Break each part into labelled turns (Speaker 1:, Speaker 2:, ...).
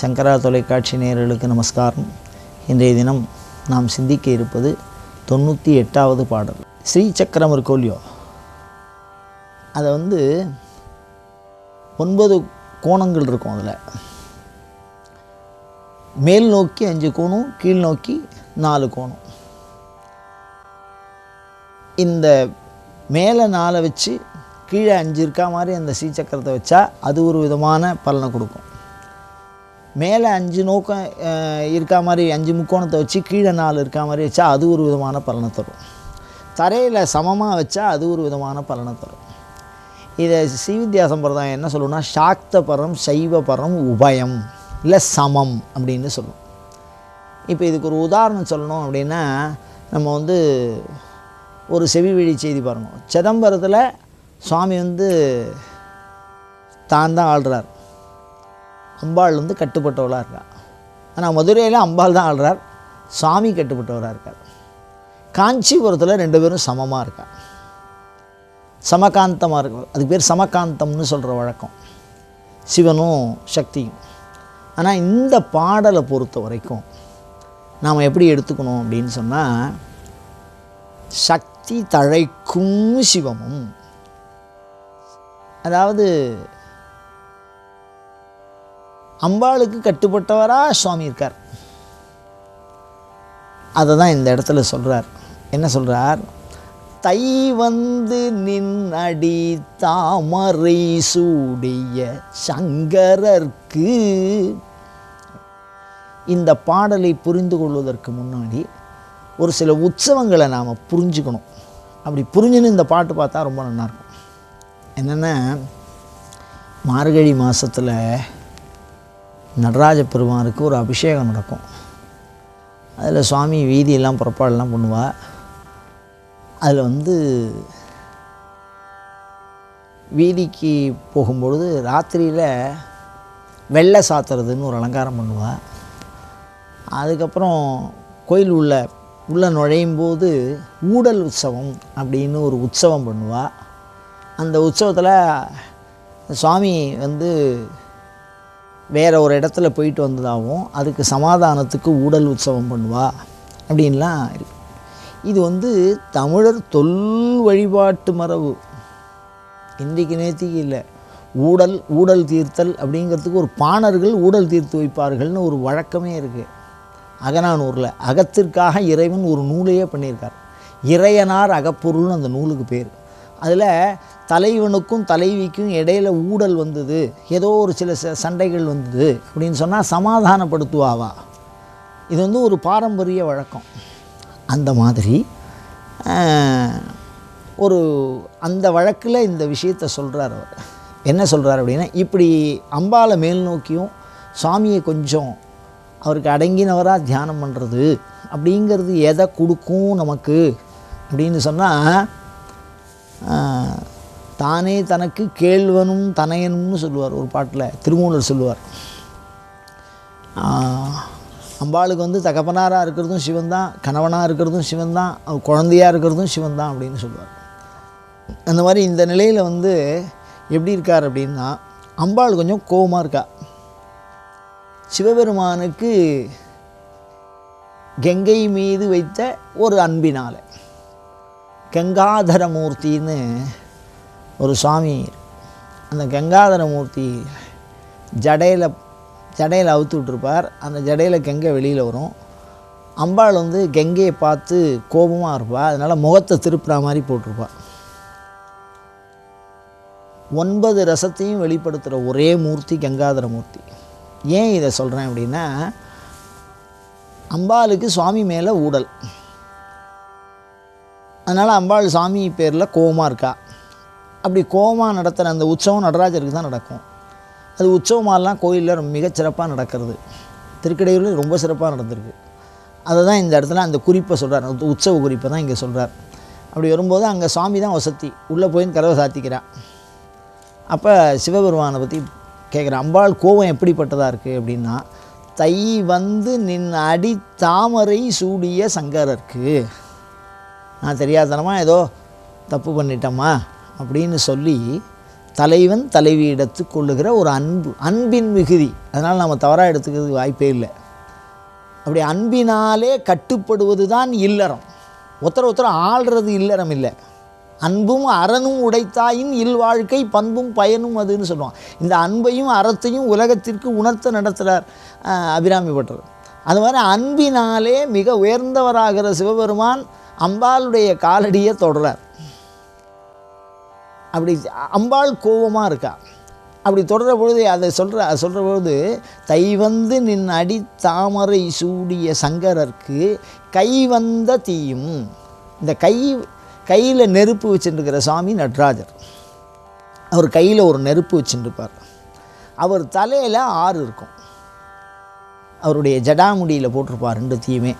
Speaker 1: சங்கரா தொலைக்காட்சி நேயர்களுக்கு நமஸ்காரம். இன்றைய தினம் நாம் சிந்திக்க இருப்பது தொண்ணூற்றி எட்டாவது பாடல். ஸ்ரீ சக்கரம் இருக்கோ இல்லையோ அதை வந்து ஒன்பது கோணங்கள் இருக்கும் அதில். மேல் நோக்கி அஞ்சு கோணம் கீழ் நோக்கி நாலு கோணம். இந்த மேலே நாளை வச்சு கீழே அஞ்சு இருக்கா மாதிரி அந்த ஸ்ரீ சக்கரத்தை வச்சா அது ஒரு விதமான பலனை கொடுக்கும். மேலே அஞ்சு நோக்கம் இருக்கா மாதிரி அஞ்சு முக்கோணத்தை வச்சு கீழே நாலு இருக்கா மாதிரி வச்சா அது ஒரு விதமான பலனை தரும். தரையில் சமமாக வச்சா அது ஒரு விதமான பலனை தரும். இதை ஸ்ரீவித்யா சம்பிரதாயம் என்ன சொல்லணும்னா சாக்த பரம் சைவ பரம் உபயம் இல்லை சமம் அப்படின்னு சொல்லணும் இப்போ இதுக்கு ஒரு உதாரணம் சொல்லணும் அப்படின்னா நம்ம வந்து ஒரு செவி வழி செய்தி பாருங்க. சிதம்பரத்தில் சுவாமி வந்து தான் தான் ஆள்றார். அம்பாள் வந்து கட்டுப்பட்டவளாக இருக்கா. ஆனால் மதுரையில் அம்பாள் தான் ஆள்றார். சாமி கட்டுப்பட்டவராக இருக்கார் காஞ்சிபுரத்தில் ரெண்டு பேரும் சமமாக இருக்கா. சமகாந்தமாக இருக்கும் அதுக்கு பேர் சமகாந்தம்னு சொல்கிற வழக்கம். சிவனும் சக்தியும். ஆனால் இந்த பாடலை பொறுத்த வரைக்கும் நாம் எப்படி எடுத்துக்கணும் அப்படின்னு சொன்னால் சக்தி தழைக்கும் சிவமும். அதாவது அம்பாளுக்கு கட்டுப்பட்டவராக சுவாமி இருக்கார். அதை தான் இந்த இடத்துல சொல்கிறார் என்ன சொல்கிறார் தை வந்து நின் அடி தாமரை சூடிய சங்கரர்க்கு. இந்த பாடலை புரிந்து கொள்வதற்கு முன்னாடி ஒரு சில உற்சவங்களை நாம் புரிஞ்சுக்கணும். அப்படி புரிஞ்சுன்னு இந்த பாட்டு பார்த்தா ரொம்ப நல்லாயிருக்கும் என்னென்னா மார்கழி மாதத்தில் நடராஜ பெருமானுக்கு ஒரு அபிஷேகம் நடக்கும். அதில் சுவாமி வீதியெல்லாம் புறப்பாடெல்லாம் பண்ணுவாள் அதில் வந்து வீதிக்கு போகும்பொழுது ராத்திரியில் வெள்ளை சாத்துறதுன்னு ஒரு அலங்காரம் பண்ணுவாள் அதுக்கப்புறம் கோயில் உள்ள உள்ளே நுழையும் போது ஊடல் உற்சவம் அப்படின்னு ஒரு உற்சவம் பண்ணுவாள் அந்த உற்சவத்தில் சுவாமி வந்து வேறு ஒரு இடத்துல போயிட்டு வந்ததாகவும் அதுக்கு சமாதானத்துக்கு ஊடல் உற்சவம் பண்ணுவா அப்படின்லாம் இருக்கு. இது வந்து தமிழர் தொல் வழிபாட்டு மரபு. இன்றைக்கு நேற்றுக்கு இல்லை. ஊடல் ஊடல் தீர்த்தல் அப்படிங்கிறதுக்கு ஒரு பாணர்கள் ஊடல் தீர்த்து வைப்பார்கள்னு ஒரு வழக்கமே இருக்குது அகனானூரில் அகத்திற்காக இறைவன் ஒரு நூலையே பண்ணியிருக்கார். இறையனார் அகப்பொருள்னு அந்த நூலுக்கு பேர். அதில் தலைவனுக்கும் தலைவிக்கும் இடையில ஊடல் வந்தது. ஏதோ ஒரு சில ச- சண்டைகள் வந்தது. அப்படின்னு சொன்னால் சமாதானப்படுத்துவாவா? இது வந்து ஒரு பாரம்பரிய வழக்கம். அந்த மாதிரி ஒரு அந்த வழக்கில் இந்த விஷயத்தை சொல்கிறார் அவர். என்ன சொல்கிறார் அப்படின்னா இப்படி அம்பாலை மேல் நோக்கியும் சுவாமியை கொஞ்சம் அவருக்கு அடங்கினவராக தியானம் பண்ணுறது அப்படிங்கிறது எதை கொடுக்கும் நமக்கு? அப்படின்னு சொன்னால் தானே தனக்கு கேள்வனும் தனையனும்னு சொல்லுவார் ஒரு பாட்டில் திருமூலர் சொல்லுவார். அம்பாளுக்கு வந்து தகப்பனாராக இருக்கிறதும் சிவன் தான் கணவனாக இருக்கிறதும் சிவன் தான் குழந்தையாக இருக்கிறதும் சிவன் தான் அப்படின்னு சொல்லுவார். அந்த மாதிரி இந்த நிலையில் வந்து எப்படி இருக்கார் அப்படின்னா அம்பாள் கொஞ்சம் கோபமாக இருக்கா. சிவபெருமானுக்கு கங்கை மீது வைத்த ஒரு அன்பினால் கங்காதரமூர்த்தின்னு ஒரு சுவாமி அந்த கங்காதரமூர்த்தி ஜடையில் ஜடையில் அவுத்து விட்டுருப்பார். அந்த ஜடையில் கெங்கை வெளியில் வரும். அம்பாள் வந்து கெங்கையை பார்த்து கோபமாக இருப்பாள் அதனால் முகத்தை திருப்புற மாதிரி போட்டிருப்பாள் ஒன்பது ரசத்தையும் வெளிப்படுத்துகிற ஒரே மூர்த்தி கங்காதர மூர்த்தி. ஏன் இதை சொல்கிறேன் அப்படின்னா அம்பாளுக்கு சுவாமி மேலே ஊடல். அதனால் அம்பாள் சாமி பேரில் கோவமாக இருக்கா. அப்படி கோமா நடத்துகிற அந்த உற்சவம் நடராஜருக்கு தான் நடக்கும். அது உற்சவமாலாம் கோயிலில் மிகச்சிறப்பாக நடக்கிறது. திருக்கடையூரில் ரொம்ப சிறப்பாக நடந்திருக்கு. அதை தான் இந்த இடத்துல அந்த குறிப்பை சொல்கிறார் உற்சவ குறிப்பை தான் இங்கே சொல்கிறார் அப்படி வரும்போது அங்கே சுவாமி தான் வசதி. உள்ளே போய் கதவை சாத்திக்கிறார் அப்போ சிவபெருமானை பற்றி கேட்குற அம்பாள் கோபம் எப்படிப்பட்டதாக இருக்குது அப்படின்னா தை வந்து நின் அடி தாமரை சூடிய சங்கரருக்கு. நான் தெரியாதனமா ஏதோ தப்பு பண்ணிட்டோமா அப்படின்னு சொல்லி தலைவன் தலைவியிடத்து கொள்ளுகிற ஒரு அன்பு அன்பின் மிகுதி. அதனால் நம்ம தவறாக எடுத்துக்கிறதுக்கு வாய்ப்பே இல்லை. அப்படி அன்பினாலே கட்டுப்படுவது தான் இல்லறம். ஒருத்தர் ஒருத்தர் ஆள்றது இல்லறம் இல்லை. அன்பும் அறனும் உடைத்தாயின் இல்வாழ்க்கை பண்பும் பயனும் அதுன்னு சொல்லுவான் இந்த அன்பையும் அறத்தையும் உலகத்திற்கு உணர்த்த நடத்துகிறார் அஹ், அபிராமி பட்டர். அது மாதிரி அன்பினாலே மிக உயர்ந்தவராகிற சிவபெருமான் அம்பாளுடைய காலடியை தொடரார் அப்படி அம்பாள் கோபமாக இருக்கா? அப்படி தொடர பொழுது அதை சொல்கிற சொல்கிற பொழுது தை வந்து நின் அடி தாமரை சூடிய சங்கரர்க்கு கை வந்த தீயும். இந்த கை கையில் நெருப்பு வச்சுருக்கிற சாமி நடராஜர். அவர் கையில் ஒரு நெருப்பு வச்சுருப்பார். அவர் தலையில் ஆறு இருக்கும். அவருடைய ஜடாமுடியில் போட்டிருப்பார் ரெண்டு தீயுமே.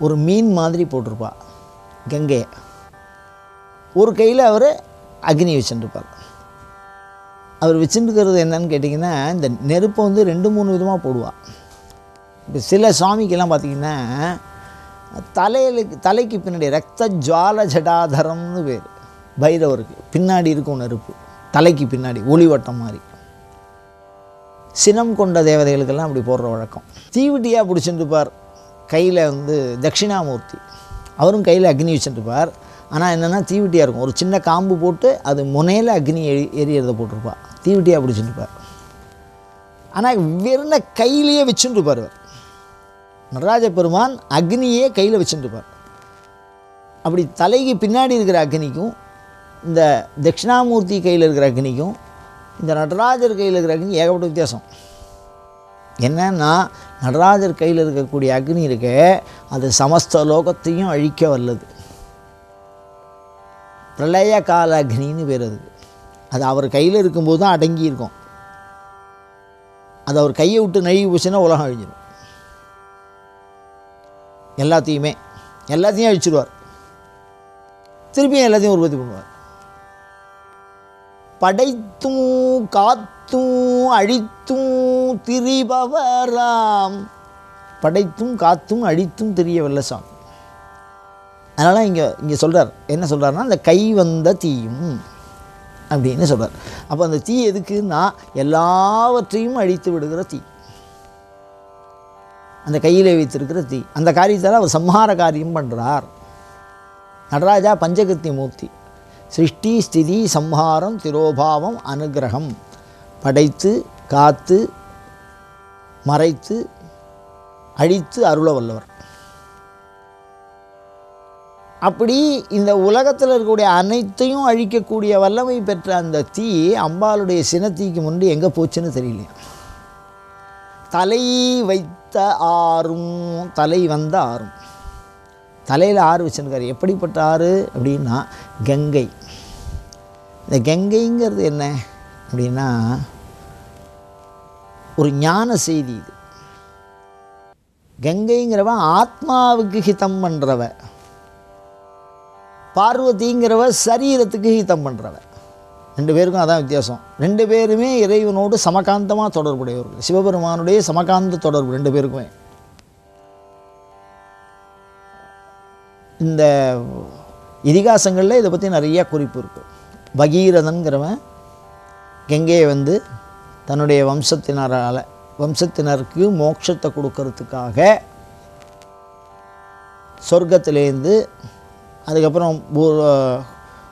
Speaker 1: ஒரு மீன் மாதிரி போட்டிருப்பா. கங்கையை ஒரு கையில் அவர் அக்னி வச்சுருப்பார் அவர் வச்சுருக்கிறது என்னன்னு கேட்டிங்கன்னா இந்த நெருப்பை வந்து ரெண்டு மூணு விதமாக போடுவார் இப்போ சில சுவாமிக்கெல்லாம் பார்த்திங்கன்னா தலையிலுக்கு தலைக்கு பின்னாடி ரத்த ஜுவால ஜடாதரம்னு பேர். பைரவருக்கு. பின்னாடி இருக்கும் நெருப்பு. தலைக்கு பின்னாடி ஒளிவட்டம் மாதிரி. சினம் கொண்ட தேவதைகளுக்கெல்லாம் அப்படி போடுற வழக்கம். தீவிட்டியாக பிடிச்சிட்டுப்பார் கையில் வந்து தட்சிணாமூர்த்தி. அவரும் கையில் அக்னி வச்சுருப்பார் ஆனால் என்னென்னா தீவிட்டியாக இருக்கும். ஒரு சின்ன காம்பு போட்டு அது முனையில் அக்னி எரி எரியறதை போட்டிருப்பா. தீவிட்டியாக பிடிச்சிருப்பார் ஆனால் வெறும் கையிலேயே வச்சுட்டுப்பார் அவர் நடராஜ பெருமான் அக்னியே கையில் வச்சுட்டுப்பார் அப்படி தலைக்கு பின்னாடி இருக்கிற அக்னிக்கும் இந்த தட்சிணாமூர்த்தி கையில் இருக்கிற அக்னிக்கும் இந்த நடராஜர் கையில் இருக்கிற அக்னி ஏகப்பட்ட வித்தியாசம். என்னன்னா நடராஜர் கையில் இருக்கக்கூடிய அக்னி இருக்க அது சமஸ்த லோகத்தையும் அழிக்க வல்லது. பிரளய கால அக்னின்னு பேர் அது. அது அவர் கையில் இருக்கும்போது தான் அடங்கி இருக்கும் அது அவர் கையை விட்டு நழுவி போச்சுன்னா உலகம் அழிஞ்சிடும் எல்லாத்தையுமே எல்லாத்தையும் அழிச்சிடுவார் திருப்பியும் எல்லாத்தையும் உற்பத்தி பண்ணுவார். படைத்தும் காத்தும் அழித்தும் திரிபவராம். படைத்தும் காத்தும் அழித்தும் திரிய வெள்ளசாமி அதனால் இங்கே இங்கே சொல்கிறார் என்ன சொல்கிறாருன்னா அந்த கை வந்த தீயும். அப்படின்னு சொல்கிறார் அப்போ அந்த தீ எதுக்குன்னா எல்லாவற்றையும் அழித்து விடுகிற தீ. அந்த கையில் வைத்திருக்கிற தீ. அந்த காரியத்தால் அவர் சம்ஹார காரியம் பண்ணுறார் நடராஜா பஞ்சகத்தி மூர்த்தி. சிருஷ்டி ஸ்திதி சம்ஹாரம் திரோபாவம் அனுகிரகம். படைத்து காத்து மறைத்து அழித்து அருள வல்லவர். அப்படி இந்த உலகத்தில் இருக்கக்கூடிய அனைத்தையும் அழிக்கக்கூடிய வல்லமை பெற்ற அந்த தீ அம்பாளுடைய சினத்தீக்கு முன்பு எங்கே போச்சுன்னு தெரியலையா? தலை வைத்த ஆறும் தலை வந்த ஆறும். தலையில் ஆறு வச்சுருக்காரு. எப்படிப்பட்ட ஆறு அப்படின்னா கங்கை. இந்த கங்கைங்கிறது என்ன அப்படின்னா ஒரு ஞான செய்தி இது. கங்கைங்கிறவன் ஆத்மாவுக்கு ஹிதம் பண்ணுறவ பார்வதிங்கிறவ சரீரத்துக்கு ஹீதம் பண்ணுறவ ரெண்டு பேருக்கும் அதான் வித்தியாசம். ரெண்டு பேருமே இறைவனோடு சமகாந்தமாக தொடர்புடையவர்கள். சிவபெருமானுடைய சமகாந்த தொடர்பு ரெண்டு பேருக்குமே. இந்த இதிகாசங்களில் இதை பற்றி நிறைய குறிப்பு இருக்குது பகீரதன்கிறவன் கங்கையை வந்து தன்னுடைய வம்சத்தினரால் வம்சத்தினருக்கு மோட்சத்தை கொடுக்கறதுக்காக சொர்க்கத்திலேருந்து அதுக்கப்புறம் பூ-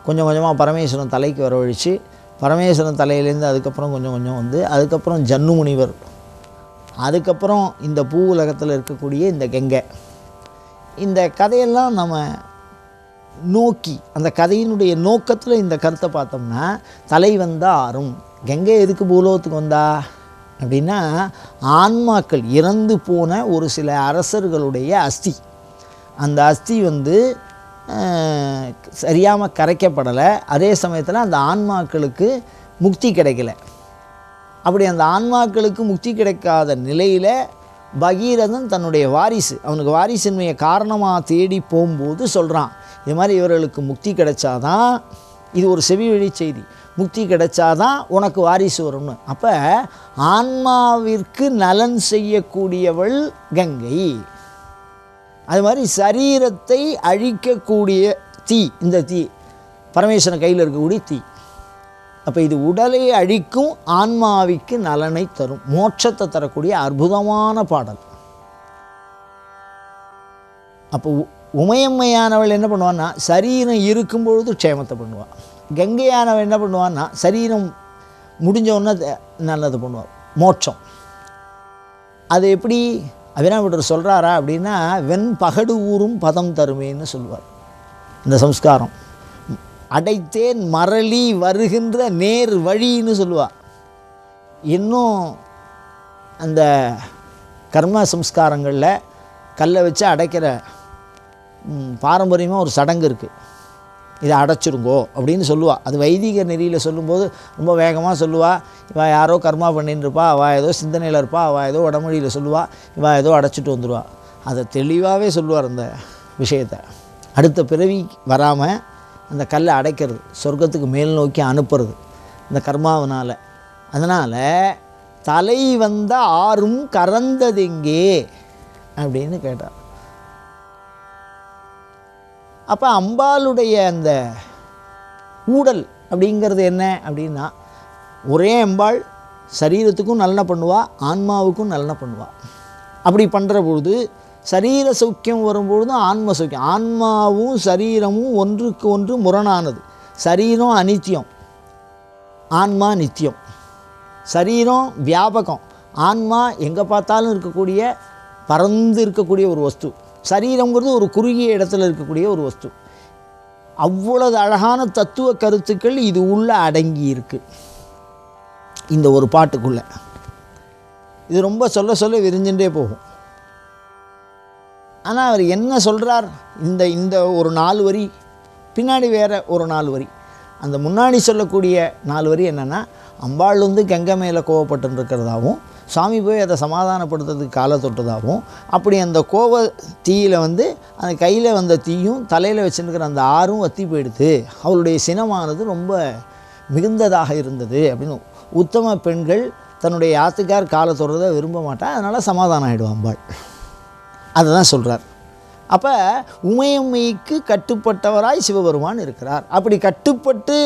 Speaker 1: கொஞ்சம் கொஞ்சமாக பரமேஸ்வரன் தலைக்கு வரவழித்து பரமேஸ்வரன் தலையிலேருந்து அதுக்கப்புறம் கொஞ்சம் கொஞ்சம் வந்து அதுக்கப்புறம் ஜன்னு முனிவர். அதுக்கப்புறம் இந்த பூ உலகத்தில் இருக்கக்கூடிய இந்த கங்கை. இந்த கதையெல்லாம் நம்ம நோக்கி அந்த கதையினுடைய நோக்கத்தில் இந்த கருத்தை பார்த்தோம்னா தலை வந்தால் ஆறும் கங்கை எதுக்கு பூலோகத்துக்கு வந்தா? அப்படின்னா ஆன்மாக்கள் இறந்து போன ஒரு சில அரசர்களுடைய அஸ்தி. அந்த அஸ்தி வந்து சரியாமல் கரைக்கப்படலை. அதே சமயத்தில் அந்த ஆன்மாக்களுக்கு முக்தி கிடைக்கல. அப்படி அந்த ஆன்மாக்களுக்கு முக்தி கிடைக்காத நிலையில் பகீரதன் தன்னுடைய வாரிசு அவனுக்கு வாரிசின்மையை காரணமாக தேடி போகும்போது சொல்கிறான் இது மாதிரி இவர்களுக்கு முக்தி கிடைச்சாதான் இது ஒரு செவி வழி செய்தி. முக்தி கிடைச்சாதான் உனக்கு வாரிசு வரும்னு. அப்போ ஆன்மாவிற்கு நலன் செய்யக்கூடியவள் கங்கை. அது மாதிரி சரீரத்தை அழிக்கக்கூடிய தீ இந்த தீ பரமேஸ்வரன் கையில் இருக்கக்கூடிய தீ. அப்போ இது உடலை அழிக்கும் ஆன்மாவிக்கு நலனை தரும் மோட்சத்தை தரக்கூடிய அற்புதமான பாடல். அப்போ உ- உமையம்மையானவள் என்ன பண்ணுவான்னா சரீரம் இருக்கும் பொழுது க்ஷேமத்தை பண்ணுவாள் கங்கையானவள் என்ன பண்ணுவான்னா சரீரம் முடிஞ்ச உடனே த- நல்லது பண்ணுவாள் மோட்சம். அது எப்படி? அபிராமிட்டர் சொல்கிறாரா அப்படின்னா வெண் பகடு ஊரும் பதம் தருமேன்னு சொல்லுவார் இந்த சம்ஸ்காரம். அடைத்தேன் மரளி வருகின்ற நேர் வழின்னு சொல்லுவார் இன்னும் அந்த கர்ம சம்ஸ்காரங்களில் கல்லை வச்சு அடைக்கிற பாரம்பரியமாக ஒரு சடங்கு இருக்குது இதை அடைச்சிருங்கோ அப்படின்னு சொல்லுவாள் அது வைதிக நெறியில் சொல்லும்போது ரொம்ப வேகமாக சொல்லுவாள் இவள் யாரோ கர்மா பண்ணின்னு இருப்பா அவள் ஏதோ சிந்தனையில் இருப்பா அவள் ஏதோ உடமொழியில் சொல்லுவா இவள் ஏதோ அடைச்சிட்டு வந்துடுவாள் அதை தெளிவாகவே சொல்லுவார் அந்த விஷயத்தை. அடுத்த பிறவி வராமல் அந்த கல்லை அடைக்கிறது சொர்க்கத்துக்கு மேல் நோக்கி அனுப்புறது இந்த கர்மாவனால். அதனால் தலை வந்த ஆறும் கறந்ததெங்கே அப்படின்னு கேட்டார் அப்போ அம்பாளுடைய அந்த ஊடல் அப்படிங்கிறது என்ன அப்படின்னா ஒரே அம்பாள் சரீரத்துக்கும் நல்லன பண்ணுவா ஆன்மாவுக்கும் நல்லன பண்ணுவா. அப்படி பண்ணுற பொழுது சரீர சௌக்கியம் வரும்பொழுது ஆன்ம சௌக்கியம். ஆன்மாவும் சரீரமும் ஒன்றுக்கு ஒன்று முரணானது. சரீரம் அனித்தியம் ஆன்மா நித்தியம். சரீரம் வியாபகம் ஆன்மா எங்கே பார்த்தாலும் இருக்கக்கூடிய பறந்து இருக்கக்கூடிய ஒரு வஸ்து. சரீரங்கிறது ஒரு குறுகிய இடத்துல இருக்கக்கூடிய ஒரு வஸ்து. அவ்வளவு அழகான தத்துவ கருத்துக்கள் இது உள்ள அடங்கி இருக்கு. இந்த ஒரு பாட்டுக்குள்ள. இது ரொம்ப சொல்ல சொல்ல விரிஞ்சுட்டே போகும். ஆனால் அவர் என்ன சொல்கிறார் இந்த இந்த ஒரு நாலு வரி பின்னாடி வேற ஒரு நாலு வரி. அந்த முன்னாடி சொல்லக்கூடிய நாலு வரி என்னென்னா அம்பாள் வந்து கங்கை மேலே கோவப்பட்டு இருக்கிறதாகவும் சாமி போய் அதை சமாதானப்படுத்துறதுக்கு காலை தொட்டதாகவும் அப்படி அந்த கோவ தீயில் வந்து அந்த கையில் வந்த தீயும் தலையில் வச்சுருக்கிற அந்த ஆறும் வத்தி போயிடுது. அவளுடைய சினமானது ரொம்ப மிகுந்ததாக இருந்தது அப்படின்னு உத்தம பெண்கள் தன்னுடைய ஆத்துக்கார் காலை தொடுறதை விரும்ப மாட்டான் அதனால் சமாதானம் ஆகிடுவான் அதை தான் சொல்கிறார் அப்போ உமையம்மைக்கு கட்டுப்பட்டவராய் சிவபெருமான் இருக்கிறார். அப்படி கட்டுப்பட்டு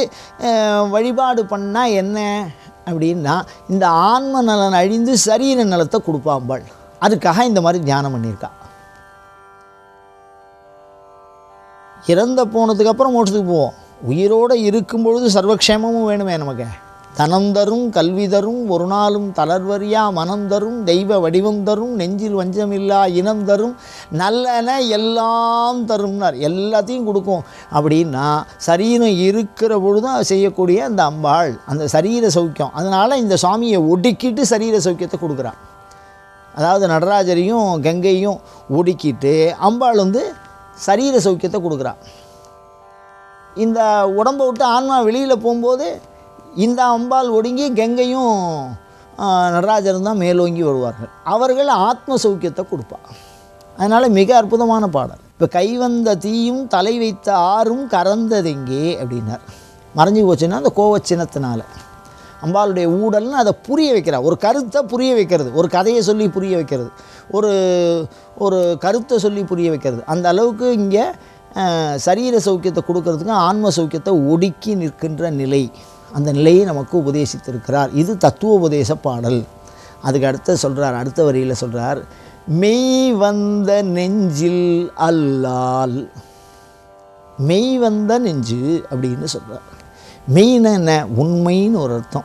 Speaker 1: வழிபாடு பண்ணால் என்ன? அப்படின்னா இந்த ஆன்ம நலன் அழிந்து சரீர நலத்தை கொடுப்பாம்பாள் அதுக்காக இந்த மாதிரி தியானம் பண்ணியிருக்கா. இறந்த போனதுக்கப்புறம் மோட்டத்துக்கு போவோம். உயிரோடு இருக்கும் பொழுது சர்வக்ஷேமமும் வேணுமே நமக்கு. தனம் தரும் கல்வி தரும் ஒரு நாளும் தளர்வரியா மனம் தரும் தெய்வ வடிவம் தரும் நெஞ்சில் வஞ்சமில்லா இனம் தரும் நல்லன எல்லாம் தரும்னார். எல்லாத்தையும் கொடுக்கும். அப்படின்னா சரீரம் இருக்கிற பொழுது செய்யக்கூடிய அந்த அம்பாள் அந்த சரீர சௌக்கியம். அதனால் இந்த சுவாமியை ஒடுக்கிட்டு சரீர சௌக்கியத்தை கொடுக்குறான். அதாவது நடராஜரையும் கங்கையும் ஒடுக்கிட்டு அம்பாள் வந்து சரீர சௌக்கியத்தை கொடுக்குறான். இந்த உடம்பை விட்டு ஆன்மா வெளியில் போகும்போது இந்த அம்பாள் ஒடுங்கி கங்கையும் நடராஜரும் தான் மேலோங்கி வருவார்கள். அவர்கள் ஆத்ம சௌக்கியத்தை கொடுப்பா அதனால் மிக அற்புதமான பாடல். இப்போ கைவந்த தீயும் தலை வைத்த ஆறும் கறந்ததெங்கே அப்படின்னார். மறைஞ்சு போச்சுன்னா அந்த கோவச்சினத்தினால. அம்பாளுடைய ஊடல்னு அதை புரிய வைக்கிறார். ஒரு கருத்தை புரிய வைக்கிறது. ஒரு கதையை சொல்லி புரிய வைக்கிறது. ஒரு ஒரு கருத்தை சொல்லி புரிய வைக்கிறது. அந்த அளவுக்கு இங்கே சரீர சௌக்கியத்தை கொடுக்கறதுக்கும் ஆன்ம சௌக்கியத்தை ஒடுக்கி நிற்கின்ற நிலை. அந்த நிலையை நமக்கு உபதேசித்திருக்கிறார். இது தத்துவ உபதேச பாடல். அதுக்கு அடுத்த சொல்கிறார் அடுத்த வரியில் சொல்கிறார் மெய் வந்த நெஞ்சில் அல்லால். மெய் வந்த நெஞ்சு அப்படின்னு சொல்கிறார் மெய்னா என்ன? உண்மைன்னு ஒரு அர்த்தம்.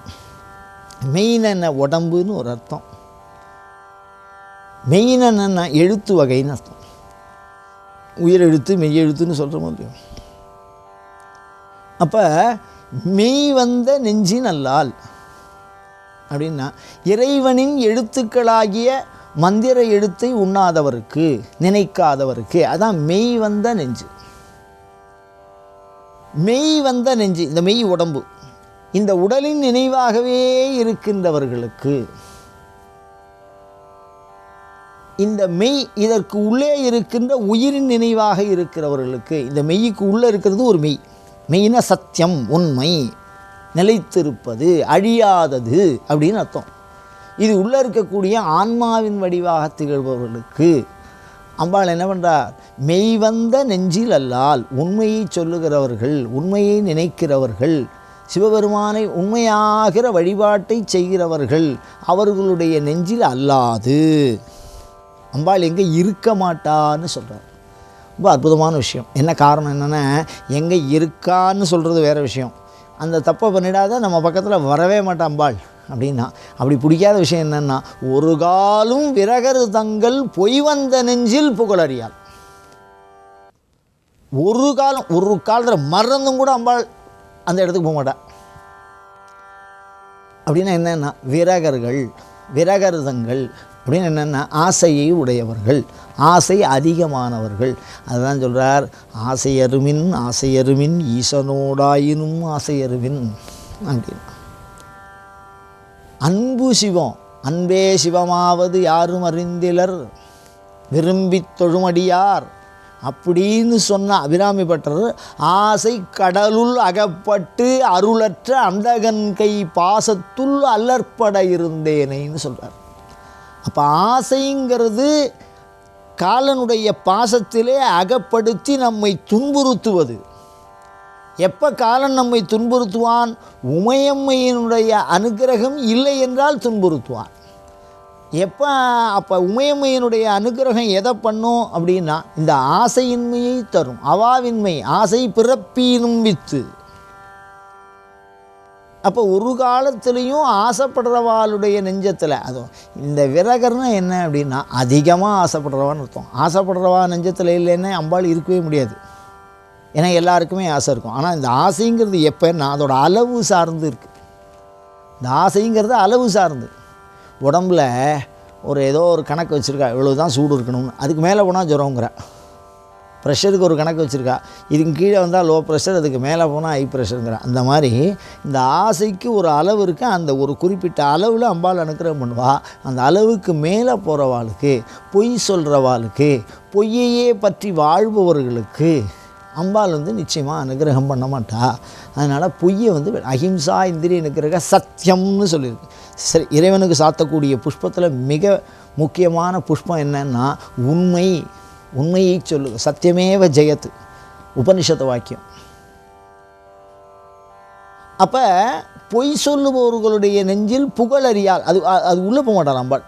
Speaker 1: மெய்னா என்ன? உடம்புன்னு ஒரு அர்த்தம். மெய்னா என்ன எழுத்து வகைன்னு அர்த்தம். உயிரெழுத்து மெய்யெழுத்துன்னு சொல்கிற மாதிரி. அப்போ மெய் வந்த நெஞ்சின் அல்லால் அப்படின்னா இறைவனின் எழுத்துக்களாகிய மந்திர எழுத்தை உண்ணாதவருக்கு நினைக்காதவருக்கு அதான் மெய் வந்த நெஞ்சு மெய் வந்த நெஞ்சு இந்த மெய் உடம்பு இந்த உடலின் நினைவாகவே இருக்கின்றவர்களுக்கு இந்த மெய் இதற்கு உள்ளே இருக்கின்ற உயிரின் நினைவாக இருக்கிறவர்களுக்கு இந்த மெய்க்கு உள்ளே இருக்கிறது ஒரு மெய். மெய்னா சத்தியம் உண்மை. நிலைத்திருப்பது அழியாதது அப்படின்னு அர்த்தம். இது உள்ளே இருக்கக்கூடிய ஆன்மாவின் வடிவாக திகழ்பவர்களுக்கு அம்பாள் என்ன பண்ணுறார் மெய் வந்த நெஞ்சில் அல்லால் உண்மையை சொல்லுகிறவர்கள் உண்மையை நினைக்கிறவர்கள் சிவபெருமானை உண்மையாகிற வழிபாட்டை செய்கிறவர்கள் அவர்களுடைய நெஞ்சில் அல்லாது. அம்பாள் எங்கே இருக்க மாட்டான்னு சொல்கிறார் ரொம்ப அற்புதமான விஷயம். என்ன காரணம் என்னென்னா எங்கே இருக்கான்னு சொல்கிறது வேறு விஷயம். அந்த தப்பை பண்ணிடாத நம்ம பக்கத்தில் வரவே மாட்டான் அம்பாள் அப்படின்னா. அப்படி பிடிக்காத விஷயம் என்னென்னா ஒரு காலும் விரகரு தங்கள் பொய் வந்த நெஞ்சில் புகழறியாள். ஒரு காலம் ஒரு காலத்தில் மறந்தும் கூட அம்பாள் அந்த இடத்துக்கு போக மாட்டா. அப்படின்னா என்னென்னா விரகர்கள் விரகருதங்கள் அப்படின்னு என்னென்னா ஆசையை உடையவர்கள். ஆசை அதிகமானவர்கள். அதுதான் சொல்கிறார் ஆசையருமின் ஆசையருமின் ஈசனோடாயினும் ஆசையருமின் அப்படின்னு அன்பு சிவம் அன்பே சிவமாவது யாரும் அறிந்திலர். விரும்பித் தொழுமடியார். அப்படின்னு சொன்ன அபிராமி பட்டர் ஆசை கடலுள் அகப்பட்டு அருளற்ற அந்தகன் கை பாசத்துள் அல்லற்பட இருந்தேனேன்னு சொல்கிறார் அப்போ ஆசைங்கிறது காலனுடைய பாசத்திலே அகப்படுத்தி நம்மை துன்புறுத்துவது. எப்போ காலன் நம்மை துன்புறுத்துவான்? உமையம்மையினுடைய அனுக்கிரகம் இல்லை என்றால் துன்புறுத்துவான். எப்போ அப்போ உமையம்மையினுடைய அனுக்கிரகம் எதை பண்ணும் அப்படின்னா இந்த ஆசையின்மையை தரும். அவாவின்மை ஆசை பிறப்பினும் வித்து. அப்போ ஒரு காலத்துலேயும் ஆசைப்படுறவாளுடைய நெஞ்சத்தில் அதுவும் இந்த விரகர்னா என்ன அப்படின்னா அதிகமாக ஆசைப்படுறவான்னு அர்த்தம். ஆசைப்படுறவா நெஞ்சத்தில் இல்லைன்னா அம்பாள் இருக்கவே முடியாது. ஏன்னா எல்லாருக்குமே ஆசை இருக்கும். ஆனால் இந்த ஆசைங்கிறது எப்போன்னா அதோட அளவு சார்ந்து இருக்குது இந்த ஆசைங்கிறது அளவு சார்ந்து. உடம்புல ஒரு ஏதோ ஒரு கணக்கு வச்சுருக்கா இவ்வளோ தான் சூடு இருக்கணும்னு. அதுக்கு மேலே போனால் ஜுரங்கிற ப்ரெஷருக்கு ஒரு கணக்கு வச்சுருக்கா. இதுக்கு கீழே வந்தால் லோ ப்ரெஷர் அதுக்கு மேலே போனால் ஹை ப்ரெஷருங்கிற அந்த மாதிரி இந்த ஆசைக்கு ஒரு அளவு இருக்குது அந்த ஒரு குறிப்பிட்ட அளவில் அம்பாள் அனுக்கிரகம் பண்ணுவா. அந்த அளவுக்கு மேலே போகிறவாளுக்கு பொய் சொல்கிறவாளுக்கு பொய்யையே பற்றி வாழ்பவர்களுக்கு அம்பாள் வந்து நிச்சயமாக அனுகிரகம் பண்ண மாட்டா. அதனால் பொய்யை வந்து அஹிம்சா இந்திரிய நிற்கிறக சத்தியம்னு சொல்லியிருக்கு. சரி இறைவனுக்கு சாத்தக்கூடிய புஷ்பத்தில் மிக முக்கியமான புஷ்பம் என்னன்னா உண்மை. உண்மையை சொல்லு சத்தியமேவ ஜெயத்து. உபனிஷத்து வாக்கியம். அப்போ பொய் சொல்லுபவர்களுடைய நெஞ்சில் புகழறியால் அது அது உள்ளே போக மாட்டாள் அம்பாள்?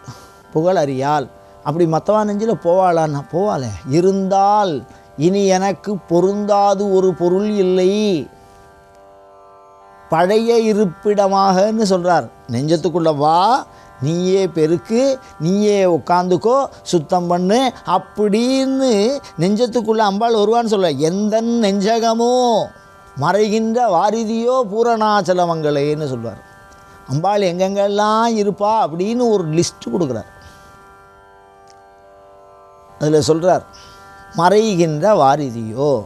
Speaker 1: புகழறியால். அப்படி மற்றவா நெஞ்சில் போவாளான்னா போவாளே. இருந்தால் இனி எனக்கு பொருந்தாது ஒரு பொருள் இல்லை. பழைய இருப்பிடமாகன்னு சொல்கிறார் நெஞ்சத்துக்குள்ள வா நீயே பெருக்கு நீயே உட்காந்துக்கோ சுத்தம் பண்ணு. அப்படின்னு நெஞ்சத்துக்குள்ள அம்பாள் வருவான்னு சொல்ல எந்த நெஞ்சகமோ மறைகின்ற வாரிதியோ பூரணாச்சலமங்களேன்னு சொல்வார். அம்பாள் எங்கெங்கெல்லாம் இருப்பா? அப்படின்னு ஒரு லிஸ்ட் கொடுக்குறார். அதில் சொல்கிறார் மறைகின்ற வாரிதியோ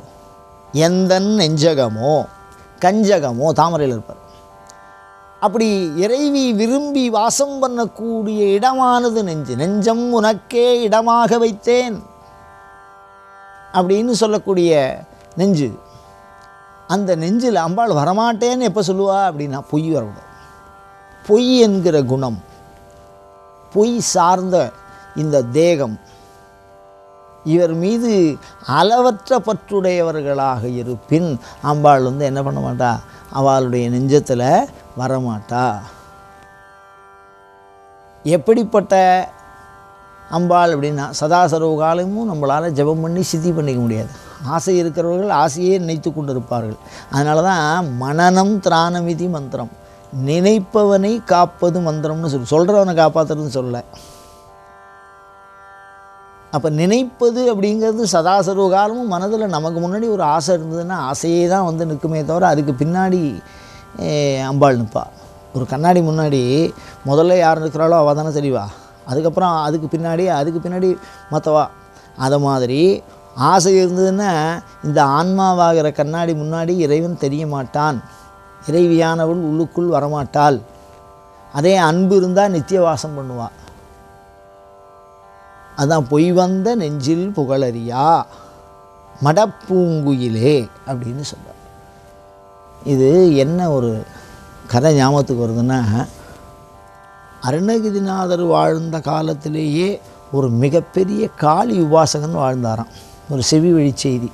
Speaker 1: எந்த நெஞ்சகமோ கஞ்சகமோ தாமரையில் இருப்பார். அப்படி இறைவி விரும்பி வாசம் பண்ணக்கூடிய இடமானது நெஞ்சு. நெஞ்சம் உனக்கே இடமாக வைத்தேன் அப்படின்னு சொல்லக்கூடிய நெஞ்சு. அந்த நெஞ்சில் அம்பாள் வரமாட்டேன்னு எப்போ சொல்லுவா அப்படின்னா பொய் வரக்கூடாது பொய் என்கிற குணம் பொய் சார்ந்த இந்த தேகம் இவர் மீது அளவற்ற பற்றுடையவர்களாக இருப்பின் அம்பாள் வந்து என்ன பண்ண மாட்டா? அவளுடைய நெஞ்சத்தில் வரமாட்டா? எப்படிப்பட்ட அம்பாள் அப்படின்னா சதா சர்வ காலமும் நம்மளால் ஜெபம் பண்ணி சித்தி பண்ணிக்க முடியாது. ஆசை இருக்கிறவர்கள் ஆசையே நினைத்து கொண்டு இருப்பார்கள் அதனால தான் மனநம் திராணமிதி மந்திரம். நினைப்பவனை காப்பது மந்திரம்னு சொல்லி சொல்கிறவனை காப்பாற்றுறதுன்னு சொல்லலை. அப்போ நினைப்பது அப்படிங்கிறது சதா சர்வ காலமும் மனதில் நமக்கு முன்னாடி ஒரு ஆசை இருந்ததுன்னா ஆசையே தான் வந்து நிற்குமே தவிர அதுக்கு பின்னாடி அம்பாள் நிற்பா ஒரு கண்ணாடி முன்னாடி முதல்ல யார் நிற்கிறாளோ அவள் தானே தெரியவா அதுக்கப்புறம் அதுக்கு பின்னாடி அதுக்கு பின்னாடி மற்றவா அதை மாதிரி ஆசை இருந்ததுன்னா இந்த ஆன்மாவாகிற கண்ணாடி முன்னாடி இறைவன் தெரிய மாட்டான். இறைவியானவள் உள்ளுக்குள் வரமாட்டாள். அதே அன்பு இருந்தால் நித்திய வாசம் பண்ணுவாள் அதான் பொய் வந்த நெஞ்சில் புகழறியா. மடப்பூங்குயிலே அப்படின்னு சொல்கிறார் இது என்ன ஒரு கதை ஞாபகத்துக்கு வருதுன்னா அருணகிரிநாதர் வாழ்ந்த காலத்திலேயே ஒரு மிகப்பெரிய காளி உபாசகன் வாழ்ந்தாராம். ஒரு செவி வழி செய்தி.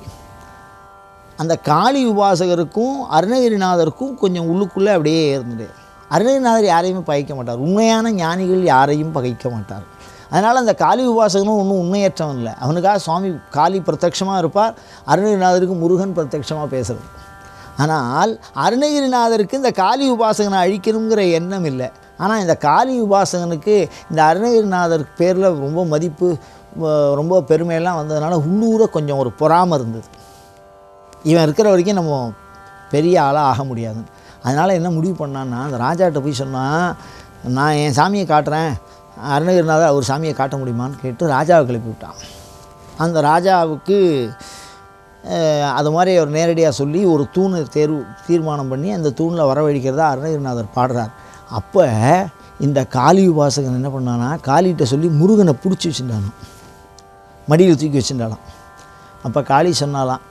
Speaker 1: அந்த காளி உபாசகருக்கும் அருணகிரிநாதருக்கும் கொஞ்சம் உள்ளுக்குள்ளே அப்படியே இருந்துட்டு அருணகிரிநாதர் யாரையுமே பகைக்க மாட்டார். உண்மையான ஞானிகள் யாரையும் பகைக்க மாட்டார். அதனால் அந்த காளி உபாசகனும் ஒன்றும் உண்மையற்றவன் இல்லை. அவனுக்காக சுவாமி காளி பிரத்யட்சமாக இருப்பார். அருணகிரிநாதருக்கு முருகன் பிரத்யட்சமாக பேசுகிறது ஆனால் அருணகிரிநாதருக்கு இந்த காளி உபாசகனை அழிக்கணுங்கிற எண்ணம் இல்லை. ஆனால் இந்த காளி உபாசகனுக்கு இந்த அருணகிரிநாதர் பேரில் ரொம்ப மதிப்பு ரொம்ப பெருமையெல்லாம் வந்ததுனால உள்ளூர கொஞ்சம் ஒரு பொறாமல் இருந்தது. இவன் இருக்கிற வரைக்கும் நம்ம பெரிய ஆளாக ஆக முடியாது. அதனால் என்ன முடிவு பண்ணான்னா அந்த ராஜாட்ட போய் சொன்னால் நான் என் சாமியை காட்டுறேன். அருணகிரிநாதர் அவர் சாமியை காட்ட முடியுமான்னு கேட்டு ராஜாவை கிளப்பி விட்டான். அந்த ராஜாவுக்கு அது மாதிரி அவர் நேரடியாக சொல்லி ஒரு தூண் தேர்வு தீர்மானம் பண்ணி அந்த தூணில் வரவழைக்கிறதா அருணகிரிநாதர் பாடுறார். அப்போ இந்த காளி உபாசகன் என்ன பண்ணானா காளிகிட்ட சொல்லி முருகனை பிடிச்சி வச்சுட்டானான் மடியில் தூக்கி வச்சுட்டாலாம் அப்போ காளி சொன்னாலாம்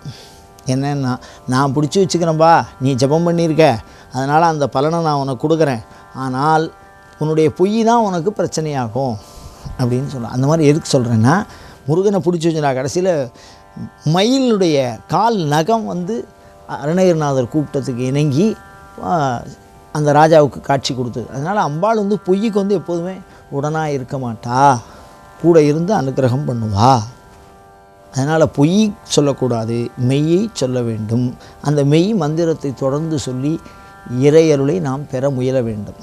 Speaker 1: என்னன்னா நான் பிடிச்சி வச்சுக்கிறேன்பா நீ ஜெபம் பண்ணியிருக்க அதனால் அந்த பலனை நான் உனக்கு கொடுக்குறேன். ஆனால் உன்னுடைய பொய் தான் உனக்கு பிரச்சனையாகும். அப்படின்னு சொல்கிறேன் அந்த மாதிரி எதுக்கு சொல்கிறேன்னா முருகனை பிடிச்சி வச்சுட்டா கடைசியில் மயிலுடைய கால் நகம் வந்து அருணகிரிநாதர் கூப்பிட்டத்துக்கு இணங்கி அந்த ராஜாவுக்கு காட்சி கொடுத்தது. அதனால் அம்பாள் வந்து பொய்க்கு வந்து எப்போதுமே உடனாக இருக்க மாட்டா. கூட இருந்து அனுக்கிரகம் பண்ணுவா. அதனால் பொய் சொல்லக்கூடாது மெய்யை சொல்ல வேண்டும். அந்த மெய் மந்திரத்தை தொடர்ந்து சொல்லி இறையருளை நாம் பெற முயல வேண்டும்.